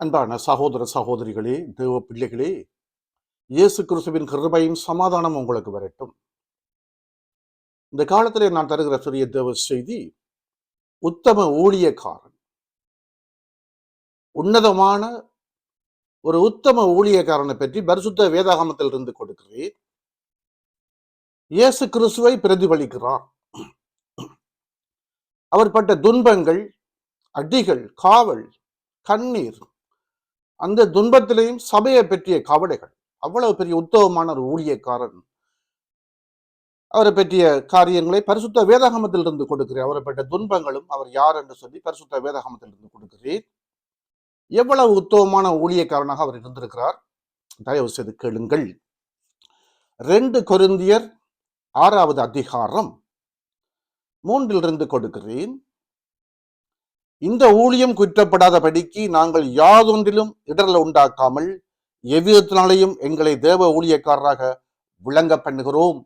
அன்பான சகோதர சகோதரிகளே தேவ பிள்ளைகளே இயேசு கிறிஸ்துவின் கிருபையும் சமாதானம் உங்களுக்கு வரட்டும். இந்த காலத்திலே நான் தருகிற சிறிய தேவ செய்தி உத்தம ஊழியக்காரன். உன்னதமான ஒரு உத்தம ஊழியக்காரனை பற்றி பரிசுத்த வேதாகமத்தில் இருந்து கொடுக்கிறேன். இயேசு கிறிஸ்துவை பிரதிபலிக்கிறார். அவர் பட்ட துன்பங்கள் அடிகள் காவல் கண்ணீர் அந்த துன்பத்திலேயும் சபையை பற்றிய கவலைகள் அவ்வளவு பெரிய உத்தவமான ஒரு ஊழியக்காரன். அவரை பற்றிய காரியங்களை பரிசுத்த வேதாகமத்தில் இருந்து கொடுக்கிறேன். அவரை பட்ட துன்பங்களும் அவர் யார் என்று சொல்லி பரிசுத்த வேதாகமத்தில் இருந்து கொடுக்கிறேன். எவ்வளவு உத்தவமான ஊழியக்காரனாக அவர் இருந்திருக்கிறார்? தயவு செய்து கேளுங்கள். ரெண்டு கொருந்தியர் ஆறாவது அதிகாரம் மூன்றிலிருந்து கொடுக்கிறேன். இந்த ஊழியம் குற்றப்படாதபடிக்கு நாங்கள் யாதொன்றிலும் இடரல் உண்டாக்காமல் எவ்விதத்தினாலையும் எங்களை தேவ ஊழியக்காரராக விளங்க பண்ணுகிறோம்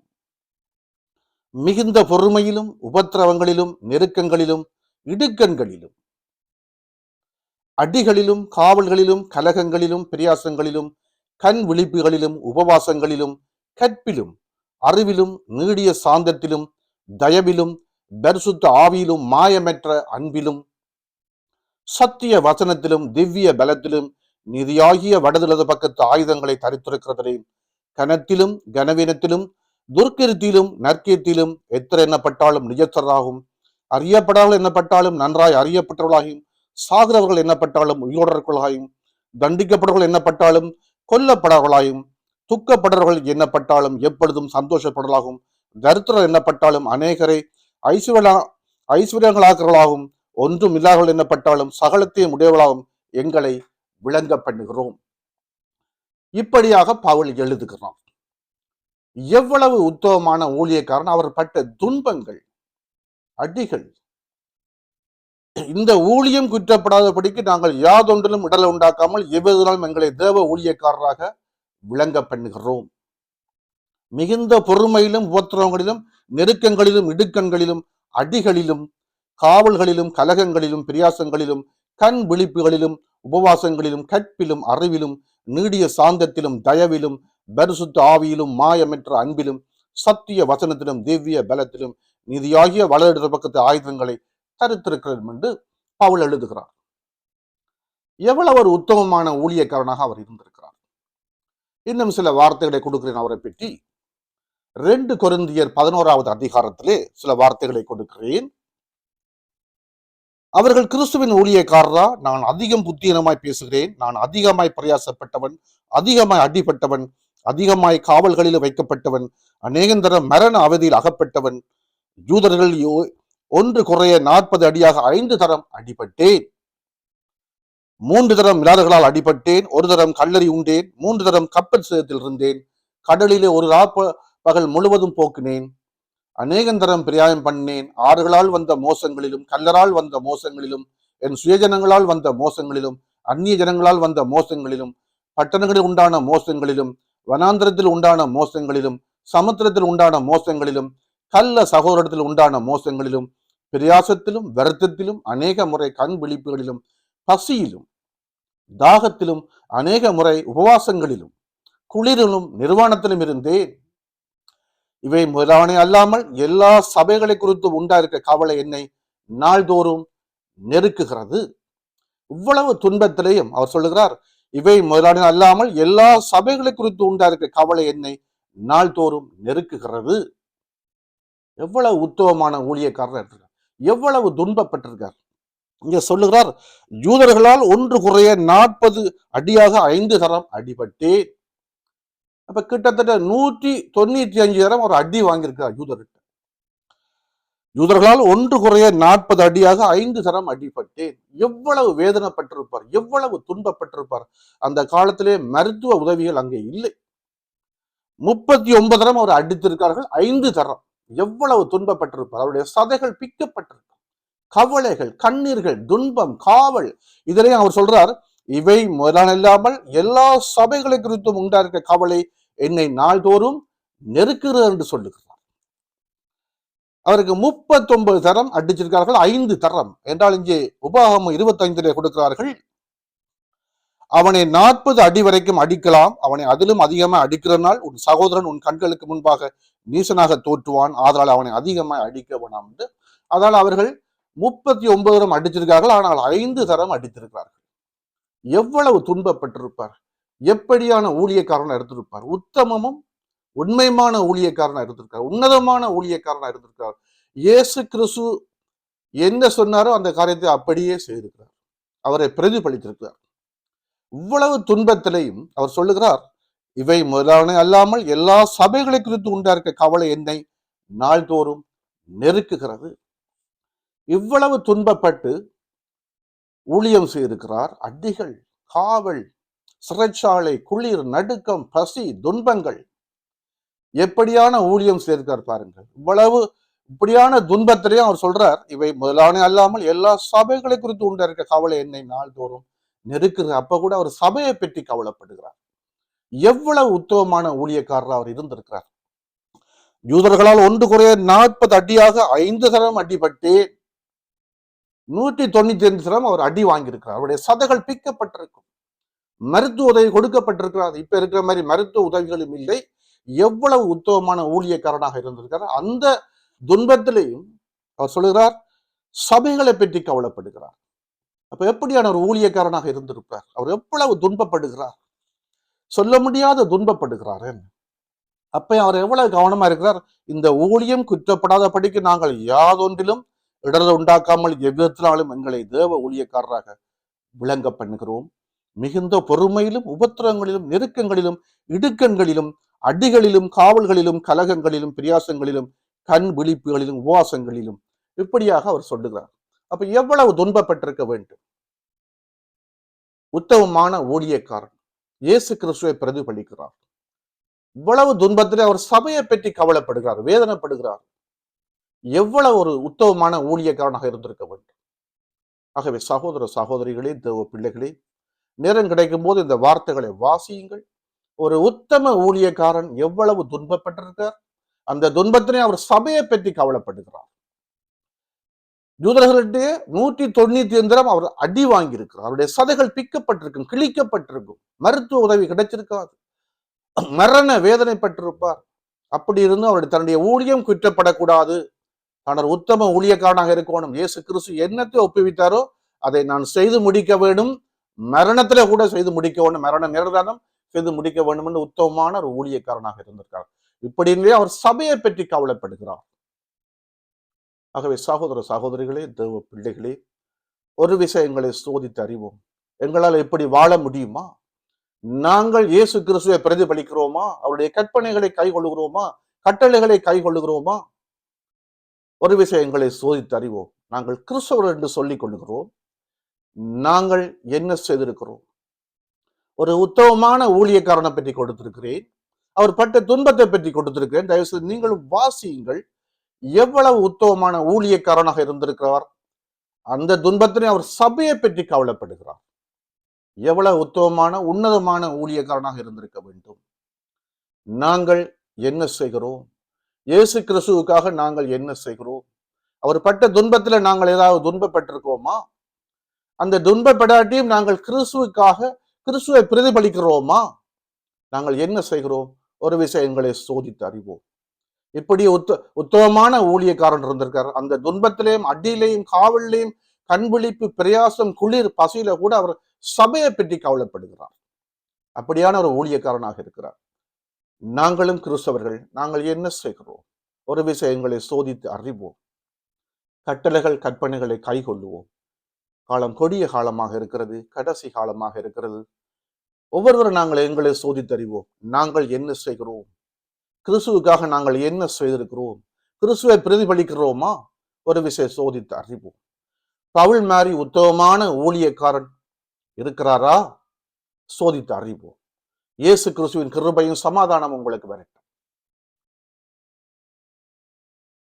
மிகுந்த பொறுமையிலும் உபத்திரவங்களிலும் நெருக்கங்களிலும் இடுக்கண்களிலும் அடிகளிலும் காவல்களிலும் கலகங்களிலும் பிரியாசங்களிலும் கண் விழிப்புகளிலும் உபவாசங்களிலும் கற்பிலும் அறிவிலும் நீடிய சாந்தத்திலும் தயவிலும் பரிசுத்த ஆவியிலும் மாயமற்ற அன்பிலும் சத்திய வசனத்திலும் திவ்ய பலத்திலும் நிதியாகிய வடதுலது பக்கத்து ஆயுதங்களை தரித்திருக்கிறதே கனத்திலும் கனவீனத்திலும் துர்க்கிருத்திலும் நற்கீர்த்தியிலும் எத்தனை எண்ணப்பட்டாலும் நிஜத்தராகும். அறியப்படாமல் எண்ணப்பட்டாலும் நன்றாய் அறியப்பட்டவர்களாகியும் சாகிறவர்கள் எண்ணப்பட்டாலும் உயிரோடர்களாயும் தண்டிக்கப்பட்டவர்கள் எண்ணப்பட்டாலும் கொல்லப்படவர்களாயும் துக்கப்படவர்கள் எண்ணப்பட்டாலும் எப்பொழுதும் சந்தோஷப்படலாகும். தரித்திரர் எண்ணப்பட்டாலும் அநேகரை ஐஸ்வர்யா ஐஸ்வர்யங்களாக்கிறவர்களாகும். ஒன்றும் இல்லாதவள் என்னப்பட்டாலும் சகலத்தையும் உடையவர்களாகவும் எங்களை விளங்க பண்ணுகிறோம் இப்படியாக பவுல் எழுதுகிறான். எவ்வளவு உத்தவமான ஊழியக்காரன் அவர் பட்ட துன்பங்கள் அடிகள். இந்த ஊழியம் குற்றப்படாதபடிக்கு நாங்கள் யாதொன்றிலும் இடலை உண்டாக்காமல் எவ்விதனாலும் எங்களை தேவ ஊழியக்காரராக விளங்க பண்ணுகிறோம் மிகுந்த பொறுமையிலும் உபத்திரவங்களிலும் நெருக்கங்களிலும் இடுக்கண்களிலும் அடிகளிலும் காவல்களிலும் கலகங்களிலும் பிரியாசங்களிலும் கண் விழிப்புகளிலும் உபவாசங்களிலும் கற்பிலும் அறிவிலும் நீடிய சாந்தத்திலும் தயவிலும் பரிசுத்த ஆவியிலும் மாயமற்ற அன்பிலும் சத்திய வசனத்திலும் திவ்ய பலத்திலும் நிதியாகிய வளரிட பக்கத்து ஆயுதங்களை தரித்திருக்கிறோம் என்று பவுல் எழுதுகிறார். எவ்வளவு ஒரு உத்தமமான ஊழியக்காரனாக அவர் இருந்திருக்கிறார். இன்னும் சில வார்த்தைகளை கொடுக்கிறேன் அவரை பற்றி. ரெண்டு கொருந்தியர் பதினோராவது அதிகாரத்திலே சில வார்த்தைகளை கொடுக்கிறேன். அவர்கள் கிறிஸ்துவின் ஊழியக்காரரா? நான் அதிகம் புத்தீனமாய் பேசுகிறேன். நான் அதிகமாய் பிரயாசப்பட்டவன் அதிகமாய் அடிபட்டவன் அதிகமாய் காவல்களில் வைக்கப்பட்டவன் அநேகந்தர மரண அவதியில் அகப்பட்டவன். யூதர்கள் ஒன்று குறைய நாற்பது அடியாக ஐந்து தரம் அடிபட்டேன். மூன்று தரம் மிளாறுகளால் அடிபட்டேன். ஒரு தரம் கல்லறி உண்டேன். மூன்று தரம் கப்பல் சேதத்தில் இருந்தேன். கடலிலே ஒரு ராப்ப பகல் முழுவதும் போக்கினேன். அநேகந்தரம் பிரியாயம் பண்ணேன். ஆறுகளால் வந்த மோசங்களிலும் கல்லரால் வந்த மோசங்களிலும் என் சுயஜனங்களால் வந்த மோசங்களிலும் அந்நிய ஜனங்களால் வந்த மோசங்களிலும் பட்டணங்களில் உண்டான மோசங்களிலும் வனாந்திரத்தில் உண்டான மோசங்களிலும் சமுத்திரத்தில் உண்டான மோசங்களிலும் கல்ல சகோதரத்தில் உண்டான மோசங்களிலும் பிரியாசத்திலும் வருத்தத்திலும் அநேக முறை கண் விழிப்புகளிலும் பசியிலும் தாகத்திலும் அநேக முறை உபவாசங்களிலும் குளிரிலும் நிர்வாணத்திலும் இருந்தேன். இவை முதலாவணை அல்லாமல் எல்லா சபைகளை குறித்து உண்டா இருக்க கவலை என்னை நாள்தோறும் நெருக்குகிறது. இவ்வளவு துன்பத்திலேயும் அவர் சொல்லுகிறார் இவை முதலாவணை அல்லாமல் எல்லா சபைகளை குறித்து உண்டா இருக்க கவலை என்னை நாள்தோறும் நெருக்குகிறது. எவ்வளவு உத்தவமான ஊழியக்காரர் இருக்கிறார் எவ்வளவு துன்பப்பட்டிருக்கார். இங்க சொல்லுகிறார் யூதர்களால் ஒன்று குறைய நாற்பது அடியாக ஐந்து தரம் அடிபட்டேன். அப்ப கிட்டத்தட்ட நூற்றி தொண்ணூற்றி அஞ்சு தரம் ஒரு அடி வாங்கியிருக்கிறார் யூதர்கிட்ட. யூதர்களால் ஒன்று குறைய நாற்பது அடியாக ஐந்து தரம் அடிப்பட்டேன் எவ்வளவு வேதனைப்பட்டிருப்பார் எவ்வளவு துன்பப்பட்டிருப்பார். அந்த காலத்திலே மருத்துவ உதவிகள் அங்கே இல்லை. முப்பத்தி ஒன்பது தரம் அவர் அடித்திருக்கார்கள் ஐந்து தரம். எவ்வளவு துன்பப்பட்டிருப்பார் அவருடைய சதைகள் பிக்கப்பட்டிருக்கும். கவலைகள் கண்ணீர்கள் துன்பம் காவல் இதிலையும் அவர் சொல்றார் இவை முதலான இல்லாமல் எல்லா சபைகளை குறித்தும் உண்டா இருக்க கவலை என்னை நாள்தோறும் நெருக்குகிறது என்று சொல்லுகிறார். அவருக்கு முப்பத்தொன்பது தரம் அடிச்சிருக்கார்கள் ஐந்து தரம். என்றால் இங்கே உபாகமம் இருபத்தைந்திலே கொடுக்கிறார்கள். அவனை நாற்பது அடி வரைக்கும் அடிக்கலாம். அவனை அதிலும் அதிகமாக அடிக்கிறனால் உன் சகோதரன் உன் கண்களுக்கு முன்பாக நீசனாக தோற்றுவான். அதனால் அவனை அதிகமாக அடிக்க வேணாம் என்று. அதனால் அவர்கள் முப்பத்தி ஒன்பது தரம் அடிச்சிருக்கார்கள் ஆனால் ஐந்து தரம் அடித்திருக்கிறார்கள். எவ்வளவு துன்பப்பட்டிருப்பார்கள் எப்படியான ஊழியக்காரனா எடுத்திருப்பார் உத்தமமும் உண்மையான ஊழியக்காரனா இருந்திருக்கார். உன்னதமான ஊழியக்காரனா இருந்திருக்கார். இயேசு கிறிஸ்து என்ன சொன்னாரோ அந்த காரியத்தை அப்படியே செய்திருக்கிறார். அவரை பிரதிபலித்திருக்கிறார். இவ்வளவு துன்பத்திலையும் அவர் சொல்லுகிறார் இவை முதலான அல்லாமல் எல்லா சபைகளை குறித்து உண்டாயிருக்க கவலை என்னை நாள்தோறும் நெருக்குகிறது. இவ்வளவு துன்பப்பட்டு ஊழியம் செய்திருக்கிறார் அடிகள் காவல் சிறைச்சாலை குளிர் நடுக்கம் பசி துன்பங்கள். எப்படியான ஊழியம் செய்திருக்கார் பாருங்கள். இவ்வளவு இப்படியான துன்பத்திலையும் அவர் சொல்றார் இவை முதலான அல்லாமல் எல்லா சபைகளை குறித்து உண்டா இருக்க கவலை என்னை நாள்தோறும் நெருக்குது. அப்ப கூட அவர் சபையை பற்றி கவலைப்படுகிறார். எவ்வளவு உத்தமமான ஊழியக்காரர் அவர் இருந்திருக்கிறார். யூதர்களால் ஒன்று குறைய நாற்பது அடியாக ஐந்து தரம் அடிபட்டு நூற்றி தொண்ணூத்தி ஐந்து தரம் அவர் அடி வாங்கியிருக்கிறார். அவருடைய சதைகள் பிக்கப்பட்டிருக்கும். மருத்துவ உதவி கொடுக்கப்பட்டிருக்கிறார். இப்ப இருக்கிற மாதிரி மருத்துவ உதவிகளும் இல்லை. எவ்வளவு உத்தமமான ஊழியக்காரனாக இருந்திருக்கிறார். அந்த துன்பத்திலையும் அவர் சொல்லுகிறார் சபைகளை பற்றி கவலைப்படுகிறார். அப்ப எப்படியான ஒரு ஊழியக்காரனாக இருந்திருப்பார்? அவர் எவ்வளவு துன்பப்படுகிறார்? சொல்ல முடியாத துன்பப்படுகிறார். அப்ப அவர் எவ்வளவு கவனமா இருக்கிறார்? இந்த ஊழியம் குற்றப்படாத படிக்கு நாங்கள் யாதொன்றிலும் இடரை உண்டாக்காமல் எவ்விதத்தினாலும் எங்களை தேவ ஊழியக்காரராக விளங்க பண்ணுகிறோம். மிகுந்த பொறுமையிலும் உபத்திரங்களிலும் நெருக்கங்களிலும் இடுக்கண்களிலும் அடிகளிலும் காவல்களிலும் கலகங்களிலும் பிரியாசங்களிலும் கண் விழிப்புகளிலும் உபவாசங்களிலும் இப்படியாக அவர் சொல்லுகிறார். அப்ப எவ்வளவு துன்பப்பட்டிருக்க வேண்டும்? உத்தமமான ஊழியக்காரன் இயேசு கிறிஸ்துவை பிரதிபலிக்கிறார். இவ்வளவு துன்பத்திலே அவர் சபையை பற்றி கவலைப்படுகிறார் வேதனைப்படுகிறார். எவ்வளவு ஒரு உத்தமமான ஊழியக்காரனாக இருந்திருக்க வேண்டும்? ஆகவே சகோதர சகோதரிகளே தேவ பிள்ளைகளே நேரம் கிடைக்கும் போது இந்த வார்த்தைகளை வாசியுங்கள். ஒரு உத்தம ஊழியக்காரன் எவ்வளவு துன்பப்பட்டிருக்கார்? அந்த துன்பத்தினை அவர் சபையை பற்றி கவலைப்படுகிறார். யூதர்களிடையே நூற்றி தொண்ணூத்தி எந்திரம் அவர் அடி வாங்கியிருக்கிறார். அவருடைய சதைகள் பிக்கப்பட்டிருக்கும் கிழிக்கப்பட்டிருக்கும். மருத்துவ உதவி கிடைச்சிருக்காது. மரண வேதனைப்பட்டிருப்பார் அப்படி இருந்து அவருடைய தன்னுடைய ஊழியம் குற்றப்படக்கூடாது. ஆனால் உத்தம ஊழியக்காரனாக இருக்கணும். இயேசு கிறிஸ்து என்னத்தை ஒப்புவித்தாரோ அதை நான் செய்து முடிக்க வேண்டும். மரணத்துல கூட செய்து முடிக்க வேண்டும் மரண நிர்தானம் செய்து முடிக்க வேண்டும் என்று உத்தமமான ஒரு ஊழியக்காரனாக இருந்திருக்கார் இப்படியே அவர் சபையை பற்றி கவலைப்படுகிறார். ஆகவே சகோதர சகோதரிகளே தேவ பிள்ளைகளே ஒரு விஷயங்களை சோதித்து அறிவோம். எங்களால் எப்படி வாழ முடியுமா? நாங்கள் இயேசு கிறிஸ்துவை பிரதிபலிக்கிறோமா? அவருடைய கற்பனைகளை கைகொள்கிறோமா கட்டளைகளை கை கொள்ளுகிறோமா ஒரு விஷயங்களை சோதித்து அறிவோம். நாங்கள் கிறிஸ்தவர் என்று சொல்லிக் கொள்கிறோம் நாங்கள் என்ன செய்திருக்கிறோம்? ஒரு உத்தமமான ஊழியக்காரனை பற்றி கொடுத்திருக்கிறேன். அவர் பட்ட துன்பத்தை பற்றி கொடுத்திருக்கிறேன். தயவு செய்து நீங்களும் வாசியுங்கள். எவ்வளவு உத்தமமான ஊழியக்காரனாக இருந்திருக்கிறார்? அந்த துன்பத்தினை அவர் சபையை பற்றி கவலைப்படுகிறார். எவ்வளவு உத்தமமான உன்னதமான ஊழியக்காரனாக இருந்திருக்க வேண்டும்? நாங்கள் என்ன செய்கிறோம்? இயேசு கிறிஸ்துவுக்காக நாங்கள் என்ன செய்கிறோம்? அவர் பட்ட துன்பத்துல நாங்கள் ஏதாவது துன்பப்பட்டிருக்கோமா அந்த துன்பப்படாட்டியும் நாங்கள் கிறிஸ்துவுக்காக கிறிஸ்துவை பிரதிபலிக்கிறோமா? நாங்கள் என்ன செய்கிறோம்? ஒரு விஷயங்களை சோதித்து அறிவோம். இப்படி உத்த உத்தமமான ஊழியக்காரன் இருந்திருக்கார். அந்த துன்பத்திலையும் அடியிலையும் காவல்லையும் கண்விழிப்பு பிரயாசம் குளிர் பசியில கூட அவர் சபையை பற்றி கவலைப்படுகிறார். அப்படியான ஒரு ஊழியக்காரனாக இருக்கிறார். நாங்களும் கிறிஸ்தவர்கள் நாங்கள் என்ன செய்கிறோம்? ஒரு விஷயங்களை சோதித்து அறிவோம். கட்டளைகள் கற்பனைகளை கைகொள்ளுவோம். காலம் கொடிய காலமாக இருக்கிறது கடைசி காலமாக இருக்கிறது. ஒவ்வொருவரும் நாங்கள் எங்களை சோதித்தறிவோம். நாங்கள் என்ன செய்கிறோம்? கிறிஸ்துவுக்காக நாங்கள் என்ன செய்திருக்கிறோம்? கிறிஸ்துவை பிரதிபலிக்கிறோமா? ஒரு விஷயம் சோதித்து அறிவோம். பவுல் மாறி உத்தமமான ஊழியக்காரன் இருக்கிறாரா? சோதித்து அறிவோம். இயேசு கிறிஸ்துவின் கிருபையும் சமாதானம் உங்களுக்கு வரட்டும்.